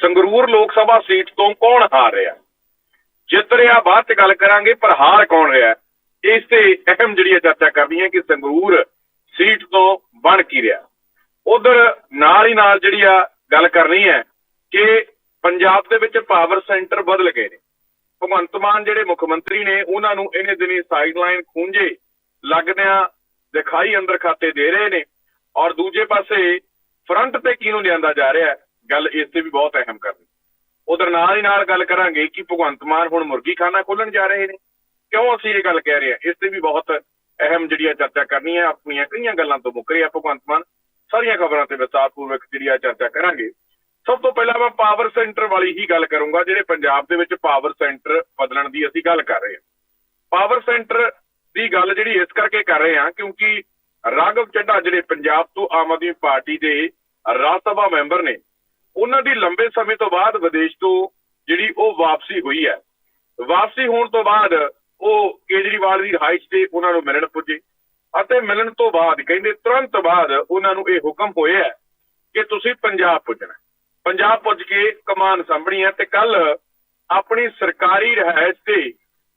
ਸੰਗਰੂਰ ਲੋਕ ਸਭਾ ਸੀਟ ਤੋਂ ਕੌਣ ਹਾਰ ਰਿਹਾ? ਜਿੱਤ ਰਿਹਾ, ਬਾਅਦ ਚ ਗੱਲ ਕਰਾਂਗੇ, ਪਰ ਹਾਰ ਕੌਣ ਰਿਹਾ? ਇਸ ਤੇ ਅਹਿਮ ਜਿਹੜੀ ਇਹ ਚਰਚਾ ਕਰਨੀ ਹੈ ਕਿ ਸੰਗਰੂਰ ਸੀਟ ਤੋਂ ਬਣ ਕੀ ਰਿਹਾ? ਉਧਰ ਨਾਲ ਹੀ ਨਾਲ ਜਿਹੜੀ ਆ ਗੱਲ ਕਰਨੀ ਹੈ ਕਿ ਪੰਜਾਬ ਦੇ ਵਿੱਚ ਪਾਵਰ ਸੈਂਟਰ ਬਦਲ ਗਏ ਨੇ। ਭਗਵੰਤ ਮਾਨ ਜਿਹੜੇ ਮੁੱਖ ਮੰਤਰੀ ਨੇ, ਉਹਨਾਂ ਨੂੰ ਇਹਨੇ ਦਿਨੀ ਸਾਈਡਲਾਈਨ ਖੂੰਜੇ ਲੱਗਦਿਆਂ ਦਿਖਾਈ ਅੰਦਰ ਖਾਤੇ ਦੇ ਰਹੇ ਨੇ। ਔਰ ਦੂਜੇ ਪਾਸੇ ਫਰੰਟ ਤੇ ਕਿਹਨੂੰ ਲਿਆਂਦਾ ਜਾ ਰਿਹਾ? ਹੈ ਗੱਲ ਇਸ ਤੇ ਵੀ ਬਹੁਤ ਅਹਿਮ ਕਰਨੀ। ਉਧਰ ਨਾਲ ਹੀ ਨਾਲ ਗੱਲ ਕਰਾਂਗੇ ਕਿ ਭਗਵੰਤ ਮਾਨ ਹੁਣ ਮੁਰਗੀ ਖਾਨਾ ਖੋਲਣ ਜਾ ਰਹੇ ਨੇ। ਕਿਉਂ ਅਸੀਂ ਇਹ ਗੱਲ ਕਹਿ ਰਹੇ ਹਾਂ? ਇਸ ਤੇ ਵੀ ਬਹੁਤ ਅਹਿਮ ਜਿਹੜੀ ਆ ਚਰਚਾ ਕਰਨੀ ਹੈ ਆਪਣੀਆਂ ਕਈਆਂ ਗੱਲਾਂ ਤੋਂ ਮੁੱਕ ਰਿਹਾ ਭਗਵੰਤ ਮਾਨ। ਸਾਰੀਆਂ ਖਬਰਾਂ ਤੇ ਵਿਸਤਾਰਪੂਰਵਕ ਜਿਹੜੀ ਆ ਚਰਚਾ ਕਰਾਂਗੇ। ਸਭ ਤੋਂ ਪਹਿਲਾਂ ਮੈਂ ਪਾਵਰ ਸੈਂਟਰ ਵਾਲੀ ਹੀ ਗੱਲ ਕਰੂੰਗਾ, ਜਿਹੜੇ ਪੰਜਾਬ ਦੇ ਵਿੱਚ ਪਾਵਰ ਸੈਂਟਰ ਬਦਲਣ ਦੀ ਅਸੀਂ ਗੱਲ ਕਰ ਰਹੇ ਹਾਂ। ਪਾਵਰ ਸੈਂਟਰ ਦੀ ਗੱਲ ਜਿਹੜੀ ਇਸ ਕਰਕੇ ਕਰ ਰਹੇ ਹਾਂ ਕਿਉਂਕਿ ਰਾਘਵ ਚੱਡਾ ਜਿਹੜੇ ਪੰਜਾਬ ਤੋਂ ਆਮ ਆਦਮੀ ਪਾਰਟੀ ਦੇ ਰਾਜ ਸਭਾ ਮੈਂਬਰ ਨੇ ਉਹਨਾਂ ਦੀ ਲੰਬੇ ਸਮੇਂ ਤੋਂ ਬਾਅਦ ਵਿਦੇਸ਼ ਤੋਂ ਜਿਹੜੀ ਉਹ ਵਾਪਸੀ ਹੋਈ ਹੈ। ਵਾਪਸੀ ਹੋਣ ਤੋਂ ਬਾਅਦ ਉਹ ਕੇਜਰੀਵਾਲ ਦੀ ਰਿਹਾਇਸ਼ ਤੇ ਉਹਨਾਂ ਨੂੰ ਮਿਲਣ ਪੁੱਜੇ ਅਤੇ ਮਿਲਣ ਤੋਂ ਬਾਅਦ ਕਹਿੰਦੇ ਤੁਰੰਤ ਬਾਅਦ ਉਹਨਾਂ ਨੂੰ ਇਹ ਹੁਕਮ ਹੋਇਆ ਕਿ ਤੁਸੀਂ ਪੰਜਾਬ ਪੁੱਜਣਾ। ਪੰਜਾਬ ਪੁੱਜ ਕੇ ਕਮਾਨ ਸੰਭਣੀ ਹੈ ਤੇ ਕੱਲ ਆਪਣੀ ਸਰਕਾਰੀ ਰਿਹਾਇਸ਼ ਤੇ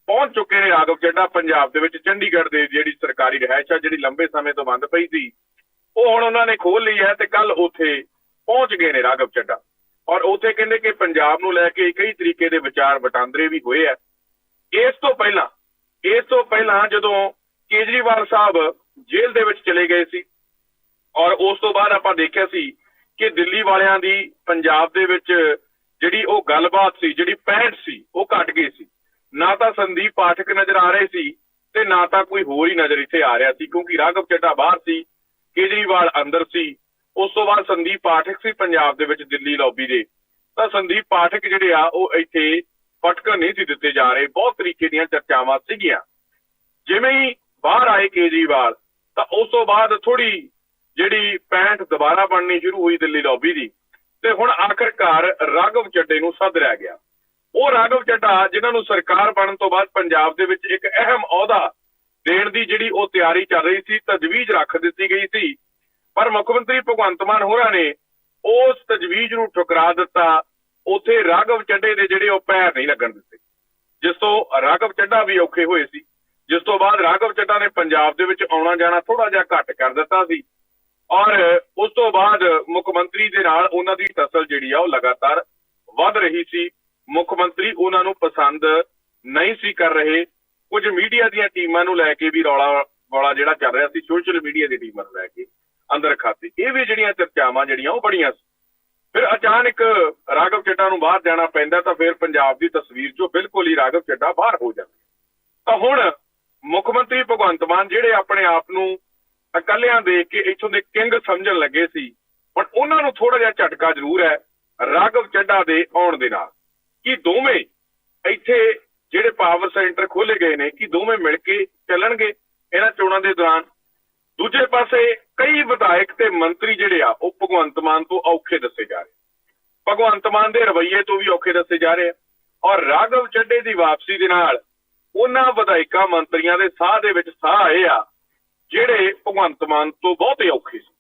ਪਹੁੰਚ ਚੁੱਕੇ ਨੇ ਰਾਘਵ ਚੱਡਾ ਪੰਜਾਬ ਦੇ ਵਿੱਚ। ਚੰਡੀਗੜ੍ਹ ਦੇ ਜਿਹੜੀ ਸਰਕਾਰੀ ਰਿਹਾਇਸ਼ ਆ, ਜਿਹੜੀ ਲੰਬੇ ਸਮੇਂ ਤੋਂ ਬੰਦ ਪਈ ਸੀ, ਉਹ ਹੁਣ ਉਹਨਾਂ ਨੇ ਖੋਲ ਲਈ ਹੈ ਤੇ ਕੱਲ ਉੱਥੇ ਪਹੁੰਚ ਗਏ ਨੇ ਰਾਘਵ ਚੱਡਾ। ਔਰ ਉੱਥੇ ਕਹਿੰਦੇ ਕਿ ਪੰਜਾਬ ਨੂੰ ਲੈ ਕੇ ਕਈ ਤਰੀਕੇ ਦੇ ਵਿਚਾਰ ਵਟਾਂਦਰੇ ਵੀ ਹੋਏ ਆ। ਇਸ ਤੋਂ ਪਹਿਲਾਂ, ਇਸ ਤੋਂ ਪਹਿਲਾਂ ਜਦੋਂ ਕੇਜਰੀਵਾਲ ਸਾਹਿਬ ਜੇਲ੍ਹ ਦੇ ਵਿੱਚ ਚਲੇ ਗਏ ਸੀ, ਔਰ ਉਸ ਤੋਂ ਬਾਅਦ ਆਪਾਂ ਦੇਖਿਆ ਸੀ ਕਿ ਦਿੱਲੀ ਵਾਲਿਆਂ ਦੀ ਪੰਜਾਬ ਦੇ ਵਿੱਚ ਜਿਹੜੀ ਉਹ ਗੱਲਬਾਤ ਸੀ, ਜਿਹੜੀ ਪੈਂਟ ਸੀ, ਉਹ ਘਟ ਗਈ ਸੀ। ਨਾ ਤਾਂ ਸੰਦੀਪ ਪਾਠਕ ਨਜ਼ਰ ਆ ਰਹੇ ਸੀ ਤੇ ਨਾ ਤਾਂ ਕੋਈ ਹੋਰ ਹੀ ਨਜ਼ਰ ਇੱਥੇ ਆ ਰਿਹਾ ਸੀ, ਕਿਉਂਕਿ ਰਾਘਵ ਚੱਡਾ ਬਾਹਰ ਸੀ, ਕੇਜਰੀਵਾਲ ਅੰਦਰ ਸੀ ਉਸ ਤੋਂ ਬਾਅਦ ਸੰਦੀਪ ਪਾਠਕ ਸੀ ਪੰਜਾਬ ਦੇ ਵਿੱਚ ਦਿੱਲੀ ਲੌਬੀ ਦੇ। ਤਾਂ ਸੰਦੀਪ ਪਾਠਕ ਜਿਹੜੇ ਆ, ਉਹ ਇੱਥੇ ਫਟਕਰ ਨਹੀਂ ਸੀ ਦਿੱਤੇ ਜਾ ਰਹੇ। ਬਹੁਤ ਤਰੀਕੇ ਦੀਆਂ ਚਰਚਾਵਾਂ ਸੀਗੀਆਂ। ਜਿਵੇਂ ਹੀ ਬਾਹਰ ਆਏ ਕੇਜਰੀਵਾਲ, ਤਾਂ ਉਸ ਤੋਂ ਬਾਅਦ ਥੋੜੀ ਜਿਹੜੀ ਪੈਂਟ ਦੁਬਾਰਾ ਬਣਨੀ ਸ਼ੁਰੂ ਹੋਈ ਦਿੱਲੀ ਲੌਬੀ ਦੀ। ਤੇ ਹੁਣ ਆਖਰਕਾਰ ਰਾਘਵ ਚੱਡੇ ਨੂੰ ਸੱਦ ਲਿਆ ਗਿਆ। ਉਹ ਰਾਘਵ ਚੱਡਾ, ਜਿਨ੍ਹਾਂ ਨੂੰ ਸਰਕਾਰ ਬਣਨ ਤੋਂ ਬਾਅਦ ਪੰਜਾਬ ਦੇ ਵਿੱਚ ਇੱਕ ਅਹਿਮ ਅਹੁਦਾ ਦੇਣ ਦੀ ਜਿਹੜੀ ਉਹ ਤਿਆਰੀ ਚੱਲ ਰਹੀ ਸੀ, ਤਜਵੀਜ਼ ਰੱਖ ਦਿੱਤੀ ਗਈ ਸੀ। ਪਰ ਮੁੱਖ ਮੰਤਰੀ ਭਗਵੰਤ ਮਾਨ ਹੋਰਾਂ ਨੇ ਉਸ ਤਜਵੀਜ਼ ਨੂੰ ਠੁਕਰਾ ਦਿੱਤਾ। ਉਥੇ ਰਾਘਵ ਚੱਡੇ ਦੇ ਜਿਹੜੇ ਉਹ ਪੈਰ ਨਹੀਂ ਲੱਗਣ ਦਿੱਤੇ। ਜਿਸ ਤੋਂ ਰਾਘਵ ਚੱਡਾ ਵੀ ਔਖੇ ਹੋਏ ਸੀ। ਜਿਸ ਤੋਂ ਬਾਅਦ ਰਾਘਵ ਚੱਡਾ ਨੇ ਪੰਜਾਬ ਦੇ ਵਿੱਚ ਆਉਣਾ ਜਾਣਾ ਥੋੜਾ ਜਿਹਾ ਘੱਟ ਕਰ ਦਿੱਤਾ ਸੀ। ਔਰ ਉਸ ਤੋਂ ਬਾਅਦ ਮੁੱਖ ਮੰਤਰੀ ਦੇ ਨਾਲ ਉਹਨਾਂ ਦੀ ਟਸਲ ਜਿਹੜੀ ਆ ਉਹ ਲਗਾਤਾਰ ਵੱਧ ਰਹੀ ਸੀ। ਮੁੱਖ ਮੰਤਰੀ ਉਹਨਾਂ ਨੂੰ ਪਸੰਦ ਨਹੀਂ ਸੀ ਕਰ ਰਹੇ। ਕੁਝ ਮੀਡੀਆ ਦੀਆਂ ਟੀਮਾਂ ਨੂੰ ਲੈ ਕੇ ਵੀ ਰੌਲਾ ਰੌਲਾ ਜਿਹੜਾ ਚੱਲ ਰਿਹਾ ਸੀ, ਸੋਸ਼ਲ ਮੀਡੀਆ ਦੀ ਟੀਮਾਂ ਨੂੰ ਲੈ ਕੇ। ਅੰਦਰ ਖਾਤੇ ਇਹ ਵੀ ਜਿਹੜੀਆਂ ਚਰਚਾਵਾਂ ਜਿਹੜੀਆਂ, ਉਹ ਬੜੀਆਂ ਸੀ। ਫਿਰ ਅਚਾਨਕ ਰਾਘਵ ਚੱਡਾ ਨੂੰ ਬਾਹਰ ਜਾਣਾ ਪੈਂਦਾ ਤਾਂ ਫਿਰ ਪੰਜਾਬ ਦੀ ਤਸਵੀਰ ਚੋਂ ਬਿਲਕੁਲ ਹੀ ਰਾਘਵ ਚੱਡਾ ਬਾਹਰ ਹੋ ਜਾਂਦਾ। ਤਾਂ ਹੁਣ ਮੁੱਖ ਮੰਤਰੀ ਭਗਵੰਤ ਮਾਨ ਜਿਹੜੇ ਆਪਣੇ ਆਪ ਨੂੰ ਇਕੱਲਿਆਂ ਦੇਖ ਕੇ ਇੱਥੋਂ ਦੇ ਕਿੰਗ ਸਮਝਣ ਲੱਗੇ ਸੀ, ਹੁਣ ਉਹਨਾਂ ਨੂੰ ਥੋੜਾ ਜਿਹਾ ਝਟਕਾ ਜ਼ਰੂਰ ਹੈ ਰਾਘਵ ਚੱਡਾ ਦੇ ਆਉਣ ਦੇ ਨਾਲ। ਕਿ ਦੋਵੇਂ ਇੱਥੇ ਜਿਹੜੇ ਪਾਵਰ ਸੈਂਟਰ ਖੋਲੇ ਗਏ ਨੇ, ਕਿ ਦੋਵੇਂ ਮਿਲ ਕੇ ਚੱਲਣਗੇ ਇਹਨਾਂ ਚੋਣਾਂ ਦੇ ਦੌਰਾਨ? ਦੂਜੇ ਪਾਸੇ ਕਈ ਵਿਧਾਇਕ ਤੇ ਮੰਤਰੀ ਜਿਹੜੇ ਆ ਉਹ ਭਗਵੰਤ ਮਾਨ ਤੋਂ ਔਖੇ ਦੱਸੇ ਜਾ ਰਹੇ। ਭਗਵੰਤ ਮਾਨ ਦੇ ਰਵੱਈਏ ਤੋਂ ਵੀ ਔਖੇ ਦੱਸੇ ਜਾ ਰਹੇ ਆ। ਔਰ ਰਾਘਵ ਚੱਡੇ ਦੀ ਵਾਪਸੀ ਦੇ ਨਾਲ ਉਹਨਾਂ ਵਿਧਾਇਕਾਂ ਮੰਤਰੀਆਂ ਦੇ ਸਾਹ ਦੇ ਵਿੱਚ ਸਾਹ ਆਏ ਆ ਜਿਹੜੇ ਭਗਵੰਤ ਮਾਨ ਤੋਂ ਬਹੁਤੇ ਔਖੇ ਸੀ।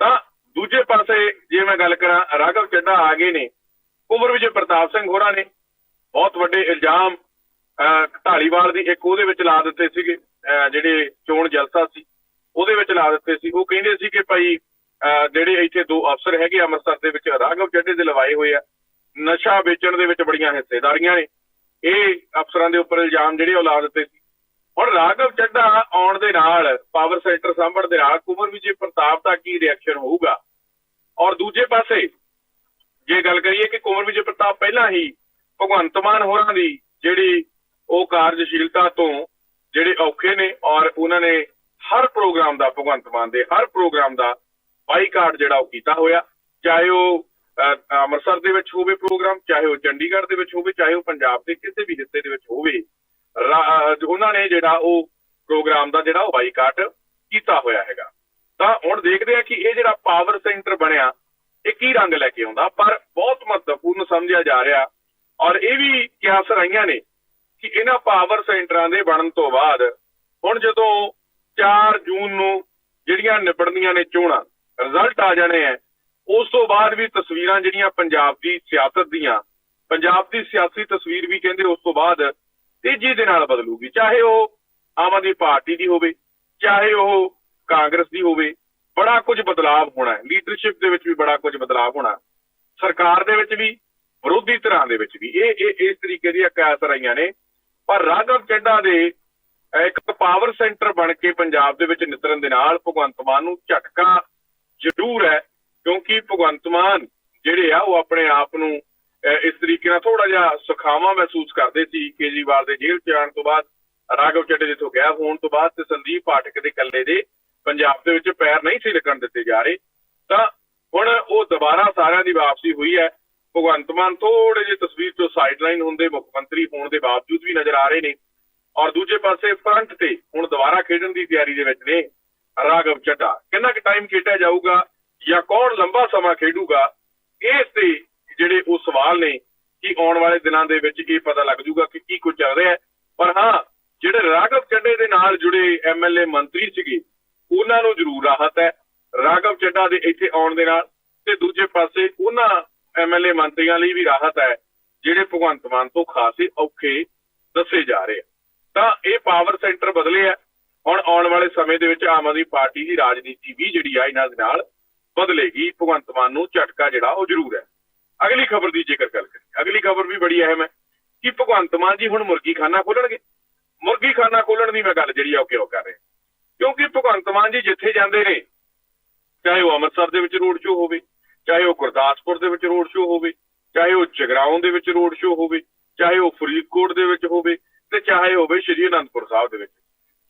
ਤਾਂ ਦੂਜੇ ਪਾਸੇ ਜੇ ਮੈਂ ਗੱਲ ਕਰਾਂ ਰਾਘਵ ਚੱਡਾ ਆ ਗਏ ਨੇ ਕੁਮਰ ਵਿਜੇ ਪ੍ਰਤਾਪ ਸਿੰਘ ਹੋਰਾਂ ਨੇ ਬਹੁਤ ਵੱਡੇ ਇਲਜ਼ਾਮ ਅਹ, ਢਾਲੀਵਾਲ ਦੀ ਇੱਕ ਉਹਦੇ ਵਿੱਚ ਲਾ ਦਿੱਤੇ ਸੀਗੇ ਜਿਹੜੇ ਚੋਣ ਜਲਸਾ ਸੀ। ਉਹਦੇ ਵਿੱਚ ਲਾ ਦਿੱਤੇ ਸੀ। ਉਹ ਕਹਿੰਦੇ ਸੀ ਕਿ ਭਾਈ ਜਿਹੜੇ ਇੱਥੇ ਦੋ ਅਫਸਰ ਹੈਗੇ ਅੰਮ੍ਰਿਤਸਰ ਦੇ ਵਿੱਚ, ਰਾਘਵ ਚੱਡੇ ਦੇ ਲਵਾਏ ਹੋਏ ਆ। ਨਸ਼ਾ ਵੇਚਣ ਦੇ ਵਿੱਚ ਬੜੀਆਂ ਹਿੱਸੇਦਾਰੀਆਂ ਨੇ। ਇਹ ਅਫਸਰਾਂ ਦੇ ਉੱਪਰ ਇਲਜ਼ਾਮ ਜਿਹੜੇ ਉਹ ਲਾ ਦਿੱਤੇ ਸੀ। ਹੁਣ ਰਾਘਵ ਚੱਡਾ ਆਉਣ ਦੇ ਨਾਲ ਪਾਵਰ ਸੈਂਟਰ ਸਾਂਭਣ ਦੇ ਨਾਲ, ਕੁਮਰ ਵਿਜੇ ਪ੍ਰਤਾਪ ਦਾ ਕੀ ਰਿਐਕਸ਼ਨ ਹੋਊਗਾ? ਔਰ ਦੂਜੇ ਪਾਸੇ, ਜੇ ਗੱਲ ਕਰੀਏ ਕਿ ਕੁਮਰ ਵਿਜੇ ਪ੍ਰਤਾਪ ਪਹਿਲਾਂ ਹੀ ਭਗਵੰਤ ਮਾਨ ਹੋਰਾਂ ਦੀ ਜਿਹੜੀ ਉਹ ਕਾਰਜਸ਼ੀਲਤਾ ਤੋਂ ਜਿਹੜੇ ਔਖੇ ਨੇ ਔਰ ਉਹਨਾਂ ਨੇ ਹਰ ਪ੍ਰੋਗਰਾਮ ਦਾ ਭਗਵੰਤ ਮਾਨ ਦੇ ਹਰ ਪ੍ਰੋਗਰਾਮ ਦਾ ਬਾਈਕਾਟ ਜਿਹੜਾ ਉਹ ਕੀਤਾ ਹੋਇਆ। ਚਾਹੇ ਉਹ ਅੰਮ੍ਰਿਤਸਰ ਦੇ ਵਿੱਚ ਹੋਵੇ ਪ੍ਰੋਗਰਾਮ, ਚਾਹੇ ਉਹ ਚੰਡੀਗੜ੍ਹ ਦੇ ਵਿੱਚ ਹੋਵੇ, ਚਾਹੇ ਉਹ ਪੰਜਾਬ ਦੇ ਕਿਸੇ ਵੀ ਹਿੱਸੇ ਦੇ ਵਿੱਚ ਹੋਵੇ ਉਹਨਾਂ ਨੇ ਜਿਹੜਾ ਉਹ ਪ੍ਰੋਗਰਾਮ ਦਾ ਜਿਹੜਾ ਉਹ ਬਾਈਕਾਟ ਕੀਤਾ ਹੋਇਆ ਹੈਗਾ। ਤਾਂ ਹੁਣ ਦੇਖਦੇ ਆ ਕਿ ਇਹ ਜਿਹੜਾ ਪਾਵਰ ਸੈਂਟਰ ਬਣਿਆ, ਇਹ ਕੀ ਰੰਗ ਲੈ ਕੇ ਆਉਂਦਾ? ਪਰ ਬਹੁਤ ਮਹੱਤਵਪੂਰਨ ਸਮਝਿਆ ਜਾ ਰਿਹਾ ਔਰ ਇਹ ਵੀ ਕਿਆਸ ਆਈਆਂ ਨੇ ਕਿ ਇਹਨਾਂ ਪਾਵਰ ਸੈਂਟਰਾਂ ਦੇ ਬਣਨ ਤੋਂ ਬਾਅਦ ਹੁਣ ਜਦੋਂ 4 ਜੂਨ ਨੂੰ ਜਿਹੜੀਆਂ ਨਿਬੜਨੀਆਂ ਨੇ ਚੋਣਾਂ ਰਿਜ਼ਲਟ ਆ ਜਾਣੇ ਆ ਉਸ ਤੋਂ ਬਾਅਦ ਵੀ ਤਸਵੀਰਾਂ ਜਿਹੜੀਆਂ ਪੰਜਾਬ ਦੀ ਸਿਆਸਤ ਦੀਆਂ, ਪੰਜਾਬ ਦੀ ਸਿਆਸੀ ਤਸਵੀਰ ਵੀ ਕਹਿੰਦੇ ਉਸ ਤੋਂ ਬਾਅਦ ਤੇਜ਼ੀ ਦੇ ਨਾਲ ਬਦਲੂਗੀ। ਚਾਹੇ ਉਹ ਆਮ ਆਦਮੀ ਪਾਰਟੀ ਦੀ ਹੋਵੇ, ਚਾਹੇ ਉਹ ਕਾਂਗਰਸ ਦੀ ਹੋਵੇ, ਬੜਾ ਕੁਝ ਬਦਲਾਅ ਹੋਣਾ ਹੈ ਲੀਡਰਸ਼ਿਪ ਦੇ ਵਿੱਚ ਵੀ ਬੜਾ ਕੁਝ ਬਦਲਾਅ ਹੋਣਾ। ਸਰਕਾਰ ਦੇ ਵਿੱਚ ਵੀ, ਵਿਰੋਧੀ ਧਿਰਾਂ ਦੇ ਵਿੱਚ ਵੀ। ਇਹ ਇਹ, ਇਸ ਤਰੀਕੇ ਦੀਆਂ ਕੈਸ ਰਹੀਆਂ ਨੇ। ਪਰ ਰਾਘਵ ਚੱਡਾ ਦੇ ਇੱਕ ਪਾਵਰ ਸੈਂਟਰ ਬਣ ਕੇ ਪੰਜਾਬ ਦੇ ਵਿੱਚ ਨਿਤਰਨ ਦੇ ਨਾਲ ਭਗਵੰਤ ਮਾਨ ਨੂੰ ਝਟਕਾ ਜ਼ਰੂਰ ਹੈ, ਕਿਉਂਕਿ ਭਗਵੰਤ ਮਾਨ ਜਿਹੜੇ ਆ, ਉਹ ਆਪਣੇ ਆਪ ਨੂੰ ਇਸ ਤਰੀਕੇ ਨਾਲ ਥੋੜਾ ਜਿਹਾ ਸੁਖਾਵਾਂ ਮਹਿਸੂਸ ਕਰਦੇ ਸੀ। ਕੇਜਰੀਵਾਲ ਦੇ ਜੇਲ੍ਹ ਚ ਆਉਣ ਤੋਂ ਬਾਅਦ ਰਾਘਵ ਚੱਡੇ ਜਿੱਥੋਂ ਗਿਆ, ਹੋਣ ਤੋਂ ਬਾਅਦ ਤੇ ਸੰਦੀਪ ਪਾਠਕ ਦੇ ਇਕੱਲੇ ਦੇ ਪੰਜਾਬ ਦੇ ਵਿੱਚ ਪੈਰ ਨਹੀਂ ਸੀ ਲੱਗਣ ਦਿੱਤੇ ਜਾ ਰਹੇ। ਤਾਂ ਹੁਣ ਉਹ ਦੁਬਾਰਾ ਸਾਰਿਆਂ ਦੀ ਵਾਪਸੀ ਹੋਈ ਹੈ। ਭਗਵੰਤ ਮਾਨ ਥੋੜੇ ਜਿਹੇ ਤਸਵੀਰ ਤੋਂ ਸਾਈਡਲਾਈਨ ਹੁੰਦੇ, ਮੁੱਖ ਮੰਤਰੀ ਹੋਣ ਦੇ ਬਾਵਜੂਦ ਵੀ ਨਜ਼ਰ ਆ ਰਹੇ ਨੇ। ਔਰ ਦੂਜੇ ਪਾਸੇ ਫਰੰਟ ਤੇ ਹੁਣ ਦੁਬਾਰਾ ਖੇਡਣ ਦੀ ਤਿਆਰੀ ਦੇ ਵਿੱਚ ਨੇ ਰਾਘਵ ਚੱਡਾ ਕਿੰਨਾ ਕੁ ਟਾਈਮ ਖੇਡਿਆ ਜਾਊਗਾ ਜਾਂ ਕੌਣ ਲੰਬਾ ਸਮਾਂ ਖੇਡੂਗਾ, ਇਸ ਤੇ ਜਿਹੜੇ ਉਹ ਸਵਾਲ ਨੇ ਕਿ ਆਉਣ ਵਾਲੇ ਦਿਨਾਂ ਦੇ ਵਿੱਚ ਇਹ ਪਤਾ ਲੱਗ ਜਾਊਗਾ ਕਿ ਕੀ ਕੁਝ ਚੱਲ ਰਿਹਾ ਹੈ। ਪਰ ਹਾਂ, ਜਿਹੜੇ ਰਾਘਵ ਚੱਡੇ ਦੇ ਨਾਲ ਜੁੜੇ ਐਮਐਲਏ ਮੰਤਰੀ ਸੀਗੇ, ਉਹਨਾਂ ਨੂੰ ਜ਼ਰੂਰ ਰਾਹਤ ਹੈ। ਰਾਘਵ ਚੱਡਾ ਦੇ ਇੱਥੇ ਆਉਣ ਦੇ ਨਾਲ ਤੇ ਦੂਜੇ ਪਾਸੇ ਉਹਨਾਂ ਐਮਐਲਏ ਮੰਤਰੀਆਂ ਲਈ ਵੀ ਰਾਹਤ ਹੈ, ਜਿਹੜੇ ਭਗਵੰਤ ਮਾਨ ਤੋਂ ਖਾਸੇ ਔਖੇ ਦੱਸੇ ਜਾ ਰਹੇ ਆ। ਤਾਂ ਇਹ ਪਾਵਰ ਸੈਂਟਰ ਬਦਲੇ ਆ। ਹੁਣ ਆਉਣ ਵਾਲੇ ਸਮੇਂ ਦੇ ਵਿੱਚ ਆਮ ਆਦਮੀ ਪਾਰਟੀ ਦੀ ਰਾਜਨੀਤੀ ਵੀ ਜਿਹੜੀ ਆ ਇਹਨਾਂ ਦੇ ਨਾਲ ਬਦਲੇਗੀ। ਭਗਵੰਤ ਮਾਨ ਨੂੰ ਝਟਕਾ ਜਿਹੜਾ ਉਹ ਜ਼ਰੂਰ ਹੈ। ਅਗਲੀ ਖਬਰ ਦੀ ਜੇਕਰ ਗੱਲ ਕਰੀਏ, ਅਗਲੀ ਖਬਰ ਵੀ ਬੜੀ ਅਹਿਮ ਹੈ ਕਿ ਭਗਵੰਤ ਮਾਨ ਜੀ ਹੁਣ ਮੁਰਗੀ ਖਾਨਾ ਖੋਲਣਗੇ। ਮੁਰਗੀ ਖਾਨਾ ਖੋਲਣ ਦੀ ਮੈਂ ਗੱਲ ਜਿਹੜੀ ਆ ਉਹ ਕਿਉਂ ਕਰ ਰਿਹਾ? ਕਿਉਂਕਿ ਭਗਵੰਤ ਮਾਨ ਜੀ ਜਿੱਥੇ ਜਾਂਦੇ ਨੇ, ਚਾਹੇ ਉਹ ਅੰਮ੍ਰਿਤਸਰ ਦੇ ਵਿੱਚ ਰੋਡ ਸ਼ੋਅ ਹੋਵੇ, ਚਾਹੇ ਉਹ ਗੁਰਦਾਸਪੁਰ ਦੇ ਵਿੱਚ ਰੋਡ ਸ਼ੋਅ ਹੋਵੇ, ਚਾਹੇ ਉਹ ਜਗਰਾਉਂ ਦੇ ਵਿੱਚ ਰੋਡ ਸ਼ੋਅ ਹੋਵੇ, ਚਾਹੇ ਉਹ ਫਰੀਦਕੋਟ ਦੇ ਵਿੱਚ ਹੋਵੇ ਤੇ ਚਾਹੇ ਹੋਵੇ ਸ਼੍ਰੀ ਅਨੰਦਪੁਰ ਸਾਹਿਬ ਦੇ ਵਿੱਚ।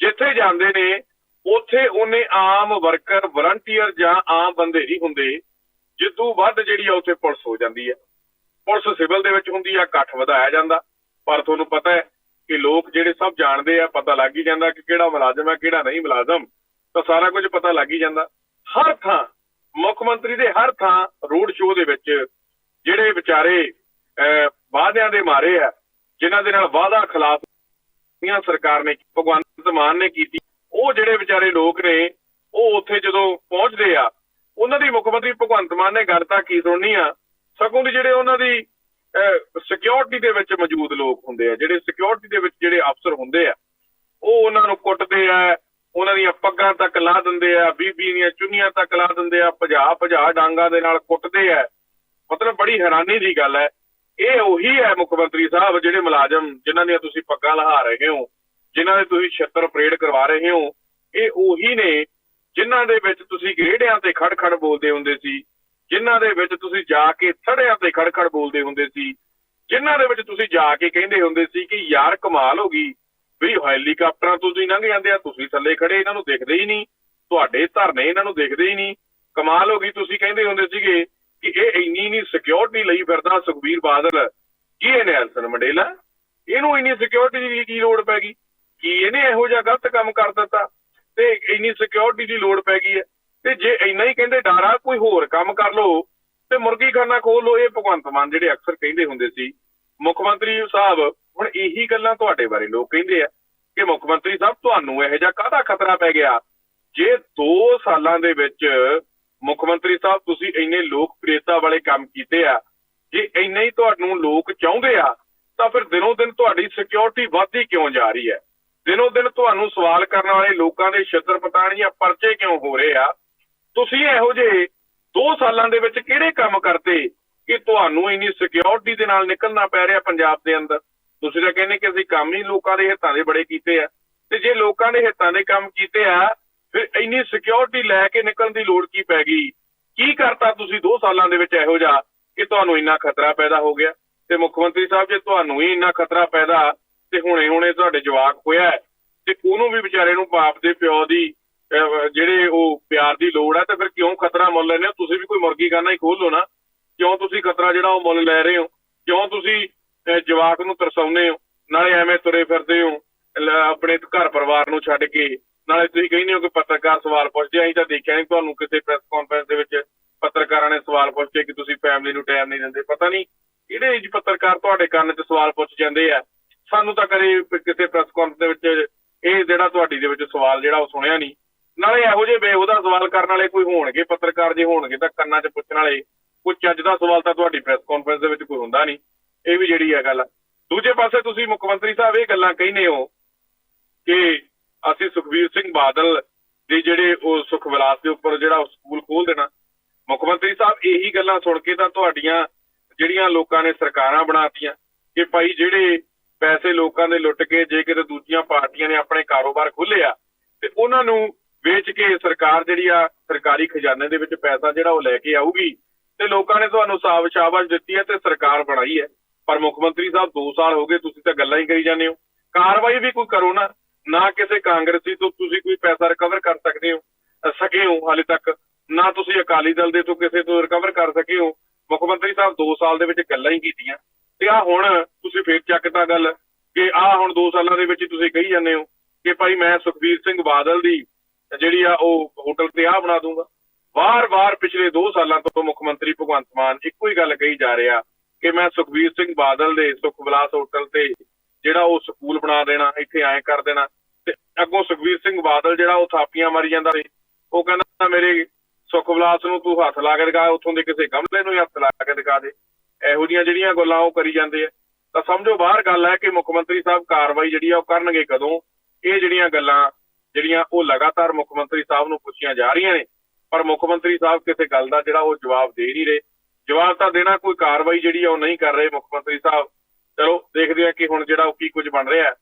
ਜਿੱਥੇ ਜਾਂਦੇ ਨੇ, ਉੱਥੇ ਉਹਨੇ ਆਮ ਵਰਕਰ ਵਲੰਟੀਅਰ ਜਾਂ ਆਮ ਬੰਦੇ ਨਹੀਂ ਹੁੰਦੇ। ਜਿੱਦੋਂ ਵੱਧ ਜਿਹੜੀ ਆ ਉੱਥੇ ਪੁਲਿਸ ਹੋ ਜਾਂਦੀ ਹੈ ਪੁਲਿਸ ਸਿਵਲ ਦੇ ਵਿੱਚ ਹੁੰਦੀ ਆ, ਇਕੱਠ ਵਧਾਇਆ ਜਾਂਦਾ। ਪਰ ਤੁਹਾਨੂੰ ਪਤਾ ਹੈ ਕਿ ਲੋਕ ਜਿਹੜੇ ਸਭ ਜਾਣਦੇ ਆ, ਪਤਾ ਲੱਗ ਹੀ ਜਾਂਦਾ ਕਿ ਕਿਹੜਾ ਮੁਲਾਜ਼ਮ ਹੈ ਕਿਹੜਾ ਨਹੀਂ ਮੁਲਾਜ਼ਮ। ਤਾਂ ਸਾਰਾ ਕੁਝ ਪਤਾ ਲੱਗ ਹੀ ਜਾਂਦਾ। ਹਰ ਥਾਂ, ਮੁੱਖ ਮੰਤਰੀ ਦੇ ਹਰ ਥਾਂ ਰੋਡ ਸ਼ੋਅ ਦੇ ਵਿੱਚ ਜਿਹੜੇ ਵਿਚਾਰੇ ਵਾਅਦਿਆਂ ਦੇ ਮਾਰੇ ਆ, ਜਿਨ੍ਹਾਂ ਦੇ ਨਾਲ ਵਾਅਦਾ ਖਿਲਾਫ ਦੀਆਂ ਸਰਕਾਰ ਨੇ, ਭਗਵੰਤ ਮਾਨ ਨੇ ਕੀਤੀ, ਉਹ ਜਿਹੜੇ ਵਿਚਾਰੇ ਲੋਕ ਨੇ, ਉਹ ਉੱਥੇ ਜਦੋਂ ਪਹੁੰਚਦੇ ਆ, ਉਹਨਾਂ ਦੀ ਮੁੱਖ ਮੰਤਰੀ ਭਗਵੰਤ ਮਾਨ ਨੇ ਗੱਲ ਤਾਂ ਕੀ ਸੁਣਨੀ ਆ, ਸਗੋਂ ਦੀ ਜਿਹੜੇ ਉਹਨਾਂ ਦੀ ਸਿਕਿਉਰਿਟੀ ਦੇ ਵਿੱਚ ਮੌਜੂਦ ਲੋਕ ਹੁੰਦੇ ਆ, ਜਿਹੜੇ ਸਿਕਿਉਰਿਟੀ ਦੇ ਵਿੱਚ ਜਿਹੜੇ ਅਫਸਰ ਹੁੰਦੇ ਆ, ਉਹ ਉਹਨਾਂ ਨੂੰ ਕੁੱਟਦੇ ਆ, ਉਹਨਾਂ ਦੀਆਂ ਪੱਗਾਂ ਤੱਕ ਲਾ ਦਿੰਦੇ ਆ, ਬੀਬੀ ਦੀਆਂ ਚੁੰਨੀਆਂ ਤੱਕ ਲਾ ਦਿੰਦੇ ਆ ਭਜਾ ਭਜਾ ਡਾਂਗਾ ਦੇ ਨਾਲ ਕੁੱਟਦੇ ਆ। ਮਤਲਬ ਬੜੀ ਹੈਰਾਨੀ ਦੀ ਗੱਲ ਹੈ। ਇਹ ਉਹੀ ਹੈ ਮੁੱਖ ਮੰਤਰੀ ਸਾਹਿਬ, ਜਿਹੜੇ ਮੁਲਾਜ਼ਮ ਜਿਨ੍ਹਾਂ ਦੀਆਂ ਤੁਸੀਂ ਪੱਗਾਂ ਲਹਾ ਰਹੇ ਹੋ, ਜਿਨ੍ਹਾਂ ਦੇ ਤੁਸੀਂ ਛੱਤਰ ਪਰੇਡ ਕਰਵਾ ਰਹੇ ਹੋ, ਇਹ ਉਹੀ ਨੇ ਜਿਨ੍ਹਾਂ ਦੇ ਵਿੱਚ ਤੁਸੀਂ ਗ੍ਰੇਡਿਆਂ ਤੇ ਖੜ-ਖੜ ਬੋਲਦੇ ਹੁੰਦੇ ਸੀ, ਜਿਨ੍ਹਾਂ ਦੇ ਵਿੱਚ ਤੁਸੀਂ ਜਾ ਕੇ ਥੜਿਆਂ ਤੇ ਖੜ-ਖੜ ਬੋਲਦੇ ਹੁੰਦੇ ਸੀ, ਜਿਨ੍ਹਾਂ ਦੇ ਵਿੱਚ ਤੁਸੀਂ ਜਾ ਕੇ ਕਹਿੰਦੇ ਹੁੰਦੇ ਸੀ ਕਿ ਯਾਰ ਕਮਾਲ ਹੋ ਗਈ, ਵੀ ਹੈਲੀਕਾਪਟਰਾਂ ਤੋਂ ਤੁਸੀਂ ਲੰਘ ਜਾਂਦੇ ਆ, ਤੁਸੀਂ ਥੱਲੇ ਖੜੇ, ਇਹਨਾਂ ਨੂੰ ਦੇਖਦੇ ਹੀ ਨਹੀਂ, ਤੁਹਾਡੇ ਧਰਨੇ ਇਹਨਾਂ ਨੂੰ ਦੇਖਦੇ ਹੀ ਨਹੀਂ, ਕਮਾਲ ਹੋ ਗਈ, ਤੁਸੀਂ ਕਹਿੰਦੇ ਹੁੰਦੇ ਸੀਗੇ ਕਿ ਇਹ ਇੰਨੀ ਨਹੀਂ ਸਿਕਿਉਰਿਟੀ ਲਈ ਫਿਰਦਾ ਸੁਖਬੀਰ ਬਾਦਲ, ਕੀ ਇਹ ਨੈਲਸਨ ਮੰਡੇਲਾ ਇਹਨੂੰ ਇੰਨੀ ਸਿਕਿਉਰਿਟੀ ਦੀ ਕੀ ਲੋੜ ਪੈ ਗਈ? ਕੀ ਇਹਨੇ ਇਹੋ ਜਿਹਾ ਗਲਤ ਕੰਮ ਕਰ ਦਿੱਤਾ? ਤੇ ਇੰਨੀ ਸਿਕਿਉਰਿਟੀ ਦੀ ਲੋੜ ਪੈ ਗਈ ਹੈ। ਤੇ ਜੇ ਇੰਨਾ ਹੀ ਕਹਿੰਦੇ ਡਾਰਾ, ਕੋਈ ਹੋਰ ਕੰਮ ਕਰ ਲਓ, ਤੇ ਮੁਰਗੀ ਖਾਨਾ ਖੋਲ ਲਓ, ਇਹ ਭਗਵੰਤ ਮਾਨ ਜਿਹੜੇ ਅਕਸਰ ਕਹਿੰਦੇ ਹੁੰਦੇ ਸੀ। ਮੁੱਖ ਮੰਤਰੀ ਸਾਹਿਬ, ਹੁਣ ਇਹੀ ਗੱਲਾਂ ਤੁਹਾਡੇ ਬਾਰੇ ਲੋਕ ਕਹਿੰਦੇ ਆ ਕਿ ਮੁੱਖ ਮੰਤਰੀ ਸਾਹਿਬ, ਤੁਹਾਨੂੰ ਇਹੋ ਜਿਹਾ ਕਾਹਦਾ ਖਤਰਾ ਪੈ ਗਿਆ? ਜੇ 2 ਸਾਲਾਂ ਦੇ ਵਿੱਚ ਮੁੱਖ ਮੰਤਰੀ ਸਾਹਿਬ, ਤੁਸੀਂ ਇੰਨੇ ਲੋਕ ਲੋਕਪ੍ਰਿਯਤਾ ਵਾਲੇ ਕੰਮ ਕੀਤੇ ਆ। ਜੇ ਇੰਨੇ ਹੀ ਤੁਹਾਨੂੰ ਲੋਕ ਚਾਹੁੰਦੇ ਆ, ਤਾਂ ਫਿਰ ਦਿਨੋਂ ਦਿਨ ਤੁਹਾਡੀ ਸਿਕਿਉਰਿਟੀ ਵੱਧਦੀ ਕਿਉਂ ਜਾ ਰਹੀ ਹੈ? ਦਿਨੋਂ ਦਿਨ ਤੁਹਾਨੂੰ ਸਵਾਲ ਕਰਨ ਵਾਲੇ ਲੋਕਾਂ ਦੇ ਛੱਤਰ ਪਤਾਣੀਆਂ ਪਰਚੇ ਕਿਉਂ ਹੋ ਰਹੇ ਆ? ਤੁਸੀਂ ਇਹੋ ਜਿਹੇ 2 ਸਾਲਾਂ ਦੇ ਵਿੱਚ ਕਿਹੜੇ ਕੰਮ ਕਰਦੇ ਕਿ ਤੁਹਾਨੂੰ ਇੰਨੀ ਸਿਕਿਉਰਿਟੀ ਦੇ ਨਾਲ ਨਿਕਲਣਾ ਪੈ ਰਿਹਾ ਪੰਜਾਬ ਦੇ ਅੰਦਰ? ਤੁਸੀਂ ਤਾਂ ਕਹਿੰਦੇ ਕਿ ਅਸੀਂ ਕੰਮ ਹੀ ਲੋਕਾਂ ਦੇ ਹਿੱਤਾਂ ਦੇ ਬੜੇ ਕੀਤੇ ਆ। ਤੇ ਜੇ ਲੋਕਾਂ ਦੇ ਹਿੱਤਾਂ ਦੇ ਕੰਮ ਕੀਤੇ ਆ ਫਿਰ ਇੰਨੀ ਸਿਕਿਉਰਿਟੀ ਲੈ ਕੇ ਨਿਕਲਣ ਦੀ ਲੋੜ ਕੀ ਪੈ ਗਈ? ਕੀ ਕਰਤਾ ਤੁਸੀਂ 2 ਸਾਲਾਂ ਦੇ ਵਿੱਚ ਇਹੋ ਜਿਹਾ ਕਿ ਤੁਹਾਨੂੰ ਇੰਨਾ ਖਤਰਾ ਪੈਦਾ ਹੋ ਗਿਆ? ਤੇ ਮੁੱਖ ਮੰਤਰੀ ਸਾਹਿਬ, ਜੇ ਤੁਹਾਨੂੰ ਹੀ ਇੰਨਾ ਖਤਰਾ ਪੈਦਾ ਤੇ ਹੁਣੇ ਹੁਣੇ ਤੁਹਾਡੇ ਜਵਾਕ ਹੋਇਆ ਤੇ ਉਹਨੂੰ ਵੀ ਵਿਚਾਰੇ ਨੂੰ ਬਾਪ ਦੇ ਪਿਓ ਦੀ ਜਿਹੜੇ ਉਹ ਪਿਆਰ ਦੀ ਲੋੜ ਹੈ, ਤੇ ਫਿਰ ਕਿਉਂ ਖਤਰਾ ਮੁੱਲ ਲੈਂਦੇ ਹੋ? ਤੁਸੀਂ ਵੀ ਕੋਈ ਮੁਰਗੀ ਖਾਨਾ ਹੀ ਖੋਲ ਲਓ ਨਾ। ਕਿਉਂ ਤੁਸੀਂ ਖਤਰਾ ਜਿਹੜਾ ਉਹ ਮੁੱਲ ਲੈ ਰਹੇ ਹੋ? ਕਿਉਂ ਤੁਸੀਂ ਜਵਾਕ ਨੂੰ ਤਰਸਾਉਂਦੇ ਹੋ? ਨਾਲੇ ਐਵੇਂ ਤੁਰੇ ਫਿਰਦੇ ਹੋ ਆਪਣੇ ਘਰ ਪਰਿਵਾਰ ਨੂੰ ਛੱਡ ਕੇ। ਨਾਲੇ ਤੁਸੀਂ ਕਹਿੰਦੇ ਹੋ ਕਿ ਪੱਤਰਕਾਰ ਸਵਾਲ ਪੁੱਛਦੇ ਆ, ਅਸੀਂ ਤਾਂ ਦੇਖਿਆ ਨਹੀਂ ਤੁਹਾਨੂੰ ਕਿਸੇ ਪ੍ਰੈਸ ਕਾਨਫਰੰਸ ਦੇ ਵਿੱਚ ਪੱਤਰਕਾਰਾਂ ਨੇ ਸਵਾਲ ਪੁੱਛੇ ਕਿ ਤੁਸੀਂ ਫੈਮਿਲੀ ਨੂੰ ਟਾਈਮ ਨਹੀਂ ਦਿੰਦੇ। ਪਤਾ ਨਹੀਂ ਕਿਹੜੇ ਜੀ ਪੱਤਰਕਾਰ ਤੁਹਾਡੇ ਕੰਨ 'ਚ ਸਵਾਲ ਪੁੱਛ ਜਾਂਦੇ ਆ। ਸਾਨੂੰ ਤਾਂ ਕਦੇ ਕਿਸੇ ਪ੍ਰੈਸ ਕਾਨਫਰੰਸ ਦੇ ਵਿੱਚ ਇਹ ਜਿਹੜਾ ਤੁਹਾਡੀ ਦੇ ਵਿੱਚ ਸਵਾਲ ਜਿਹੜਾ ਉਹ ਸੁਣਿਆ ਨਹੀਂ। ਨਾਲੇ ਇਹੋ ਜਿਹੇ ਬੇਹੂਦਾ ਸਵਾਲ ਕਰਨ ਵਾਲੇ ਕੋਈ ਹੋਣਗੇ ਪੱਤਰਕਾਰ ਜੇ ਹੋਣਗੇ ਤਾਂ ਕੰਨਾਂ 'ਚ ਪੁੱਛਣ ਵਾਲੇ ਕੋਈ ਚੱਜ ਦਾ ਸਵਾਲ ਤਾਂ ਤੁਹਾਡੀ ਪ੍ਰੈਸ ਕਾਨਫਰੰਸ ਦੇ ਵਿੱਚ ਕੋਈ ਹੁੰਦਾ ਨਹੀਂ। ਇਹ ਵੀ ਜਿਹੜੀ ਆ ਗੱਲ। ਦੂਜੇ ਪਾਸੇ ਤੁਸੀਂ ਮੁੱਖ ਮੰਤਰੀ ਸਾਹਿਬ ਇਹ ਗੱਲਾਂ ਕਹਿੰਦੇ ਹੋ ਕਿ ਅਸੀਂ ਸੁਖਬੀਰ ਸਿੰਘ ਬਾਦਲ ਦੇ ਜਿਹੜੇ ਉਹ ਸੁਖ ਵਿਲਾਸ ਦੇ ਉੱਪਰ ਜਿਹੜਾ ਸਕੂਲ ਖੋਲ ਦੇਣਾ। ਮੁੱਖ ਮੰਤਰੀ ਸਾਹਿਬ, ਇਹੀ ਗੱਲਾਂ ਸੁਣ ਕੇ ਤਾਂ ਤੁਹਾਡੀਆਂ ਜਿਹੜੀਆਂ ਲੋਕਾਂ ਨੇ ਸਰਕਾਰਾਂ ਬਣਾਤੀਆਂ ਕਿ ਭਾਈ ਜਿਹੜੇ ਪੈਸੇ ਲੋਕਾਂ ਦੇ ਲੁੱਟ ਕੇ ਜੇ ਕਿਤੇ ਦੂਜੀਆਂ ਪਾਰਟੀਆਂ ਨੇ ਆਪਣੇ ਕਾਰੋਬਾਰ ਖੋਲ੍ਹਿਆ ਤੇ ਉਹਨਾਂ ਨੂੰ ਵੇਚ ਕੇ ਸਰਕਾਰ ਜਿਹੜੀ ਆ, ਸਰਕਾਰੀ ਖਜ਼ਾਨੇ ਦੇ ਵਿੱਚ ਪੈਸਾ ਜਿਹੜਾ ਉਹ ਲੈ ਕੇ ਆਊਗੀ ਤੇ ਲੋਕਾਂ ਨੇ ਤੁਹਾਨੂੰ ਸਾਬ ਸ਼ਾਬਾਸ਼ ਦਿੱਤੀ ਹੈ ਤੇ ਸਰਕਾਰ ਬਣਾਈ ਹੈ। ਪਰ ਮੁੱਖ ਮੰਤਰੀ ਸਾਹਿਬ 2 ਸਾਲ ਹੋ ਗਏ ਤੁਸੀਂ ਤਾਂ ਗੱਲਾਂ ਹੀ ਕਰੀ ਜਾਂਦੇ ਹੋ। ਕਾਰਵਾਈ ਵੀ ਕੋਈ ਕਰੋ ਨਾ। ਨਾ ਕਿਸੇ ਕਾਂਗਰਸੀ ਤੋਂ ਤੁਸੀਂ ਕੋਈ ਪੈਸਾ ਰਿਕਵਰ ਕਰ ਸਕਦੇ ਹੋ ਸਕੇ ਹੋ ਹਾਲੇ ਤੱਕ। ਨਾ ਤੁਸੀਂ ਅਕਾਲੀ ਦਲ ਦੇ ਤੋਂ ਕਿਸੇ ਤੋਂ ਰਿਕਵਰ ਕਰ ਸਕੇ ਹੋ। ਮੁੱਖ ਮੰਤਰੀ ਸਾਹਿਬ 2 ਸਾਲ ਦੇ ਵਿੱਚ ਗੱਲਾਂ ਹੀ ਕੀਤੀਆਂ। ਤੇ ਆ ਹੁਣ ਤੁਸੀਂ ਫੇਰ ਚੱਕਤਾ ਗੱਲ ਕਿ ਆ ਹੁਣ 2 ਸਾਲਾਂ ਦੇ ਵਿੱਚ ਤੁਸੀਂ ਕਹੀ ਜਾਂਦੇ ਹੋ ਕਿ ਭਾਈ ਮੈਂ ਸੁਖਬੀਰ ਸਿੰਘ ਬਾਦਲ ਦੀ ਜਿਹੜੀ ਆ ਉਹ ਹੋਟਲ ਤੇ ਆ ਬਣਾ ਦੂੰਗਾ। ਵਾਰ-ਵਾਰ ਪਿਛਲੇ 2 ਸਾਲਾਂ ਤੋਂ ਮੁੱਖ ਮੰਤਰੀ ਭਗਵੰਤ ਮਾਨ ਇੱਕੋ ਹੀ ਗੱਲ ਕਹੀ ਜਾ ਰਿਹਾ ਕਿ ਮੈਂ ਸੁਖਬੀਰ ਸਿੰਘ ਬਾਦਲ ਦੇ ਸੁਖ ਵਿਲਾਸ ਹੋਟਲ ਤੇ ਜਿਹੜਾ ਉਹ ਸਕੂਲ ਬਣਾ ਦੇਣਾ, ਇੱਥੇ ਐਂ ਕਰ ਦੇਣਾ। ਅੱਗੋਂ ਸੁਖਬੀਰ ਸਿੰਘ ਬਾਦਲ ਜਿਹੜਾ ਉਹ ਥਾਪੀਆਂ ਮਾਰੀ ਜਾਂਦਾ ਸੀ, ਉਹ ਕਹਿੰਦਾ ਮੇਰੇ ਸੁਖ ਵਿਲਾਸ ਨੂੰ ਤੂੰ ਹੱਥ ਲਾ ਕੇ ਦਿਖਾ, ਉੱਥੋਂ ਦੇ ਕਿਸੇ ਗਮਲੇ ਨੂੰ ਹੀ ਹੱਥ ਲਾ ਕੇ ਦਿਖਾ ਦੇ। ਇਹੋ ਜਿਹੀਆਂ ਜਿਹੜੀਆਂ ਗੱਲਾਂ ਉਹ ਕਰੀ ਜਾਂਦੇ ਆ। ਤਾਂ ਸਮਝੋ ਬਾਹਰ ਗੱਲ ਹੈ ਕਿ ਮੁੱਖ ਮੰਤਰੀ ਸਾਹਿਬ ਕਾਰਵਾਈ ਜਿਹੜੀ ਆ ਉਹ ਕਰਨਗੇ ਕਦੋਂ? ਇਹ ਜਿਹੜੀਆਂ ਗੱਲਾਂ ਜਿਹੜੀਆਂ ਉਹ ਲਗਾਤਾਰ ਮੁੱਖ ਮੰਤਰੀ ਸਾਹਿਬ ਨੂੰ ਪੁੱਛੀਆਂ ਜਾ ਰਹੀਆਂ ਨੇ, ਪਰ ਮੁੱਖ ਮੰਤਰੀ ਸਾਹਿਬ ਕਿਸੇ ਗੱਲ ਦਾ ਜਿਹੜਾ ਉਹ ਜਵਾਬ ਦੇ ਨਹੀਂ ਰਹੇ। ਜਵਾਬ ਤਾਂ ਦੇਣਾ ਕੋਈ ਕਾਰਵਾਈ ਜਿਹੜੀ ਆ ਉਹ ਨਹੀਂ ਕਰ ਰਹੇ ਮੁੱਖ ਮੰਤਰੀ ਸਾਹਿਬ। ਚਲੋ ਦੇਖਦੇ ਆ ਕਿ ਹੁਣ ਜਿਹੜਾ ਉਹ ਕੀ ਕੁਝ ਬਣ ਰਿਹਾ ਹੈ।